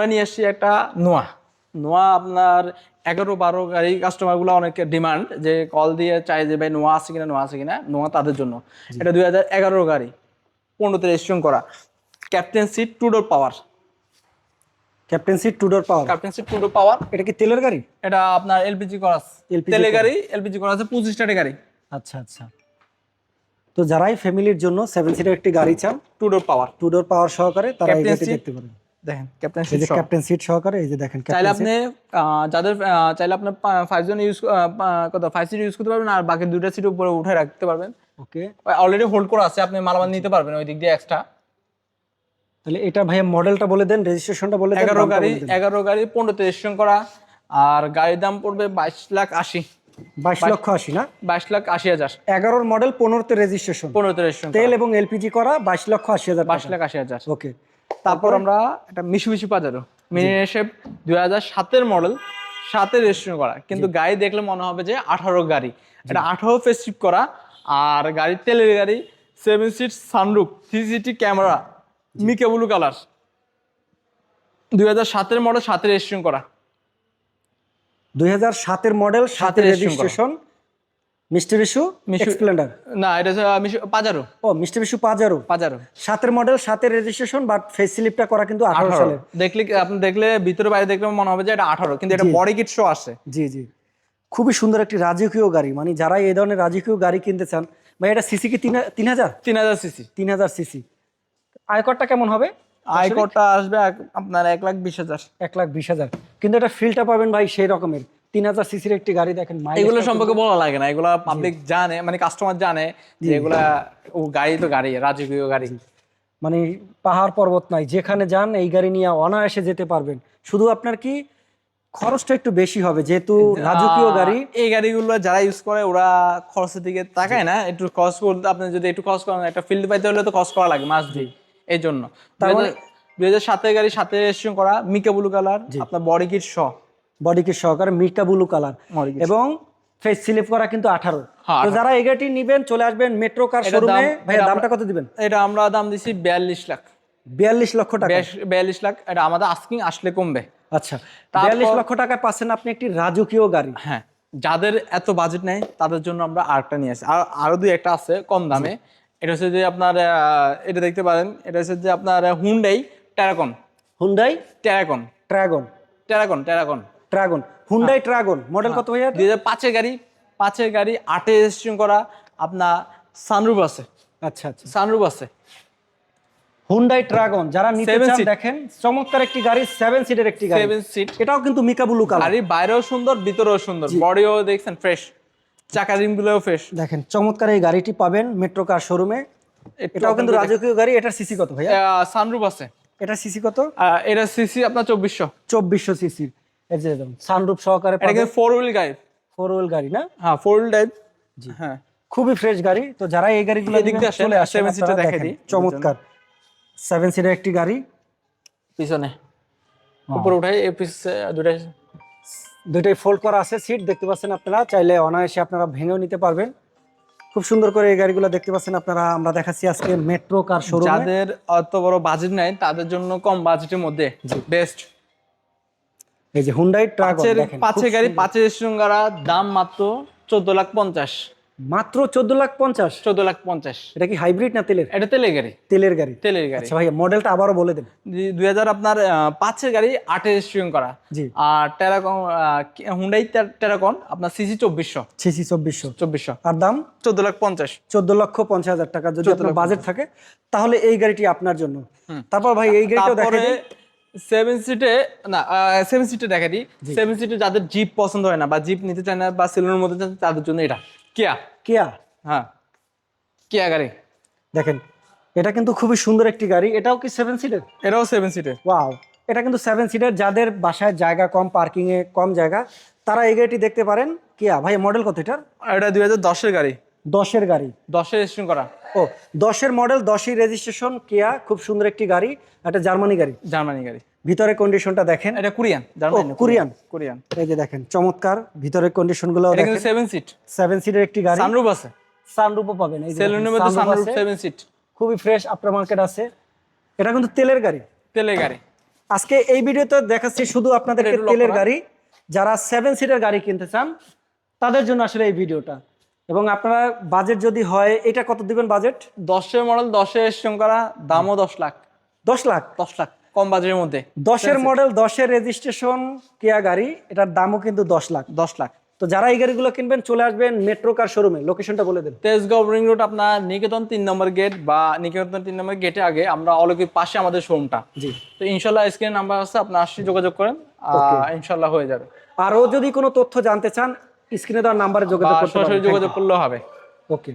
আমরা নিয়ে এসেছি একটা নোয়া। নোয়া আপনার এগারো বারো গাড়ি কাস্টমারগুলো অনেক ডিমান্ড যে কল দিয়ে চাই যে ভাই নোয়া আছে কিনা নোয়া আছে কিনা? নোয়া তাদের জন্য। এটা দুই হাজার এগারো গাড়ি। পনেরোতে রেজিস্ট্রেশন করা। Captain seat two door power captain seat two door power captain seat two door power এটা কি তেলের গাড়ি? এটা আপনার এলপিজি করা। LPG গাড়ি এলপিজি করা আছে পঁচিশ টাকা গাড়ি। আচ্ছা আচ্ছা। তো যারাই ফ্যামিলির জন্য সেভেন সিটের একটি গাড়ি চান two door power two door power সহকারে তারা এই দেখতে পারেন। দেখেন ক্যাপ্টেন সিট ক্যাপ্টেন সিট সহকারে এই যে দেখেন চাইলে আপনি যাদের চাইলে আপনার ফাইভ জন ইউজ কত ফাইভ সিট ইউজ করতে পারবেন আর বাকি দুটা সিট উপরে উঠে রাখতে পারবেন। ওকে অলরেডি হোল্ড করা আছে আপনি মালামাল নিতে পারবেন ওই দিক দিয়ে এক্সট্রা তাহলে এটা ভাইয়া মডেলটা বলে দেন রেজিস্ট্রেশনটা বলে দেন এগারো গাড়ি। এগারো গাড়ি পনেরোতে রেজিস্ট্রেশন করা আর গাড়ির দাম পড়বে বাইশ লাখ আশি। বাইশ লক্ষ আশি না? বাইশ লাখ আশি হাজার। এগারোর মডেল পনেরোতে রেজিস্ট্রেশন পনেরোতে রেজিস্ট্রেশন তেল এবং এলপিজি করা বাইশ লক্ষ আশি হাজার বাইশ লাখ আশি হাজার। ওকে তারপর আমরা একটা মিশু মিশু পাজারো। মিনি এসে দুই হাজার সাতের মডেল সাতের রেজিস্ট্রেশন করা। কিন্তু গাড়ি দেখলে মনে হবে যে আঠারো গাড়ি। এটা আঠারো ফেস্টিভ করা। আর গাড়ি তেলের গাড়ি seven seat sunroof three sixty camera মিকে blue colour দুই হাজার সাতের মডেল সাতের রেজিস্ট্রেশন করা। দুই হাজার সাতের মডেল সাতের registration রেজিস্ট্রেশন মিস্টার ইস্যু মিশু- স্প্লেন্ডার না এটা মিশু পাজারো। ও মিস্টার ইস্যু পাজারো। পাজারো। সাতের মডেল সাতের রেজিস্ট্রেশন বাট ফেস স্লিপটা করা কিন্তু আঠারো আঠারো। সালের। দেখলে আপনি দেখলে ভিতরে বাইরে দেখলে মনে হবে যে এটা আঠারো কিন্তু এটা বডি কিট শো আসছে জি জি। খুবই সুন্দর একটি রাজকীয় গাড়ি। মানে যারা এই ধরনের রাজকীয় গাড়ি কিনতে চান ভাই এটা সিসি কি তিন তিন হাজার তিন হাজার সিসি তিন হাজার সিসি আয়করটা কেমন হবে? আয়করটা আসবে আপনার এক লাখ বিশ হাজার। এক লাখ বিশ হাজার। কিন্তু এটা ফিলটা পাবেন ভাই সেই রকমের। তিন হাজার সিসির একটি গাড়ি দেখেন এগুলো সম্পর্কে বলা লাগে না এগুলা পাবলিক জানে মানে কাস্টমার জানে যে এগুলা ও গাড়ি তো গাড়ি রাজকীয় গাড়ি। মানে পাহাড় পর্বত নাই যেখানে যান এই গাড়ি নিয়ে অনায়াসে যেতে পারবেন। শুধু আপনার কি খরচটা একটু বেশি হবে যেহেতু রাজকীয় গাড়ি। এই গাড়িগুলো যারা ইউজ করে ওরা খরচের দিকে তাকায় না একটু খরচ করতে আপনি যদি একটু খরচ করেন একটা ফিল্ড পাইতে হলে তো খরচ করা লাগে মাস দিয়ে এই জন্য তার মানে- দুই হাজার সাতের গাড়ি সাথে রেজিস্ট্রেশন করা মিকা ব্লু কালার আপনার বডি কিট শ বডি কিট সহকারে মিকা ব্লু কালার এবং ফেস স্লিপ করা কিন্তু আঠারো। হ্যাঁ, তো যারা এই গাড়িটি নিবেন চলে আসবেন মেট্রো কার শোরুমে দাম- ভাই দামটা কত দিবেন? এটা আমরা দাম দিছি বিয়াল্লিশ লাখ। বিয়াল্লিশ লক্ষ টাকা। বিয়াল্লিশ লাখ। এটা আমাদের আস্কিং আসলে কমবে। আচ্ছা বিয়াল্লিশ লক্ষ টাকায় পাচ্ছেন আপনি একটি রাজকীয় গাড়ি। হ্যাঁ যাদের এত বাজেট নেই তাদের জন্য আমরা আরেকটা নিয়ে আসি। আর আরও দুই একটা আছে কম দামে। এটা হচ্ছে যে আপনার এটা দেখতে পারেন। এটা হচ্ছে যে আপনার হুন্ডাই ট্যারাকন হুন্ডাই ট্যারাকন ট্রাগন ট্যারাকন ট্যারাকন ট্রাগন হুন্ডাই ট্রাগন মডেল কত ভাইয়া? দুই হাজার পাঁচের গাড়ি। পাঁচের গাড়ি আটে রেজিস্ট্রেশন করা। আপনার সানরুফ আছে। আচ্ছা আচ্ছা। সানরুফ আছে। হুন্ডাই ট্রাগন যারা নিতে চান দেখেন চমৎকার একটি গাড়ি সেভেন সিটের একটি গাড়ি। সেভেন সিট এটাও কিন্তু মিকা ব্লু কালার গাড়ি বাইরেও সুন্দর ভিতরেও সুন্দর। বডিও দেখছেন ফ্রেশ চাকা রিমগুলোও ফ্রেশ দেখেন চমৎকার এই গাড়িটি পাবেন মেট্রো কার শোরুমে এটাও কিন্তু রাজকীয় গাড়ি। এটার সিসি কত ভাইয়া? সানরুফ আছে। এটা সিসি কত? এটা সিসি আপনার চব্বিশশো। চব্বিশশো সিসি এই যে সানরুফ সহকারে এটা কিন্তু ফোর হুইল গাড়ি। ফোর হুইল গাড়ি না? হ্যাঁ ফোর হুইল টাইপ হ্যাঁ। খুবই ফ্রেশ গাড়ি। তো যারা এই গাড়িগুলো এদিক দিয়ে চলে seven seater আপনারা দেখাই দিই। চমৎকার। সেভেন সিটের একটি গাড়ি। পিছনে। উপরে উঠাই এই পিছে দুটাই। দুইটাই ফোল্ড করা আছে সিট দেখতে পাচ্ছেন আপনারা। চাইলে অনায়াসে আপনারা ভেঙেও নিতে পারবেন। খুব সুন্দর করে এই গাড়িগুলো দেখতে পাচ্ছেন আপনারা। আমরা দেখাচ্ছি আজকে মেট্রো কার শোরুমে যাদের অত বড় বাজেট নাই তাদের জন্য কম বাজেটের মধ্যে বেস্ট এই যে হুন্ডাই ট্রাগন দেখেন পাঁচের গাড়ি। পাঁচের শৃঙ্গারা দাম মাত্র চোদ্দ লাখ পঞ্চাশ। মাত্র চোদ্দ লাখ পঞ্চাশ? চোদ্দ লাখ পঞ্চাশ। এটা কি হাইব্রিড না তেলের? এটা তেলের গাড়ি। তেলের গাড়ি। তেলের গাড়ি। আচ্ছা ভাইয়া মডেলটা আবারও বলে দেন। দুই হাজার আপনার পাঁচের গাড়ি আটের স্ট্রিং করা জি। আর টেরাকন হুন্ডাই টেরাকন আপনার সিসি চব্বিশশো। ছিসি চব্বিশশো। চব্বিশশো। আর দাম? চোদ্দ লাখ পঞ্চাশ। চোদ্দ লক্ষ পঞ্চাশ হাজার টাকা যদি আপনার বাজেট থাকে তাহলে এই গাড়িটি আপনার জন্য। তারপর ভাই এই গাড়িটাও দেখা তারপরে সেভেন সিটে না সেভেন সিটে দেখা দিই সেভেন সিটে যাদের জিপ পছন্দ হয় না বা জিপ নিতে চায় না বা সেলুনের মধ্যে চায় তাদের জন্য এটা। কিয়া কিয়া হ্যাঁ। কিয়া গাড়ি। দেখেন এটা কিন্তু খুবই সুন্দর একটি গাড়ি। এটাও কি সেভেন সিটের এটাও সেভেন সিটে ওয়াও এটা কিন্তু সেভেন সিটের যাদের বাসায় জায়গা কম পার্কিং এ কম জায়গা তারা এই গাড়িটি দেখতে পারেন। কিয়া ভাই মডেল কত এটার? এটা দুই হাজার দশের গাড়ি। দশের গাড়ি। দশের রেজিস্ট্রেশন করা। ও দশের মডেল দশই রেজিস্ট্রেশন কেয়া খুব সুন্দর একটি গাড়ি একটা জার্মানি গাড়ি। জার্মানি গাড়ি। ভিতরে কন্ডিশনটা দেখেন। এটা কোরিয়ান জার্মানি না, কোরিয়ান। কোরিয়ান। এই যে দেখেন চমৎকার ভিতরের কন্ডিশনগুলো এটা দেখেন। সেভেন সিট সেভেন সিটের একটি গাড়ি। সানরুফ আছে। সানরুফও পাবেন এই যে সেলুনের মধ্যে সানরুফ। সেভেন সিট খুবই ফ্রেশ আফটার মার্কেট আছে। এটা কিন্তু তেলের গাড়ি। তেলের গাড়ি। আজকে এই ভিডিওতে দেখাচ্ছি শুধু আপনাদেরকে লক্ষ্য তেলের গাড়ি। যারা সেভেন সিটার গাড়ি কিনতে চান তাদের জন্য আসলে এই ভিডিওটা। এবং আপনারা বাজেট যদি হয় এটা কত দিবেন বাজেট দশের মডেল দশে রেজিস্ট্রেশন করা দামও দশ লাখ। দশ লাখ? দশ লাখ কম বাজেটের মধ্যে। দশের মডেল দশের রেজিস্ট্রেশন কেয়া গাড়ি এটার দামও কিন্তু দশ লাখ। দশ লাখ। তো যারা এই গাড়িগুলো কিনবেন চলে আসবেন মেট্রো কার শোরুমে লোকেশনটা বলে দেন। তেজগাঁও রিং রোড আপনার নিকেতন তিন নম্বর গেট বা নিকেতন তিন নম্বর গেটে আগে আমরা অলৌকিক পাশে আমাদের শোরুমটা জি। তো ইনশাল্লাহ স্ক্রিন নাম্বার আছে আপনার আসলে যোগাযোগ করেন ইনশাল্লাহ হয়ে যাবে। আরও যদি কোনো তথ্য জানতে চান স্ক্রিনে দেওয়ার নাম্বারে যোগাযোগ করতে সরাসরি যোগাযোগ করলে হবে। ওকে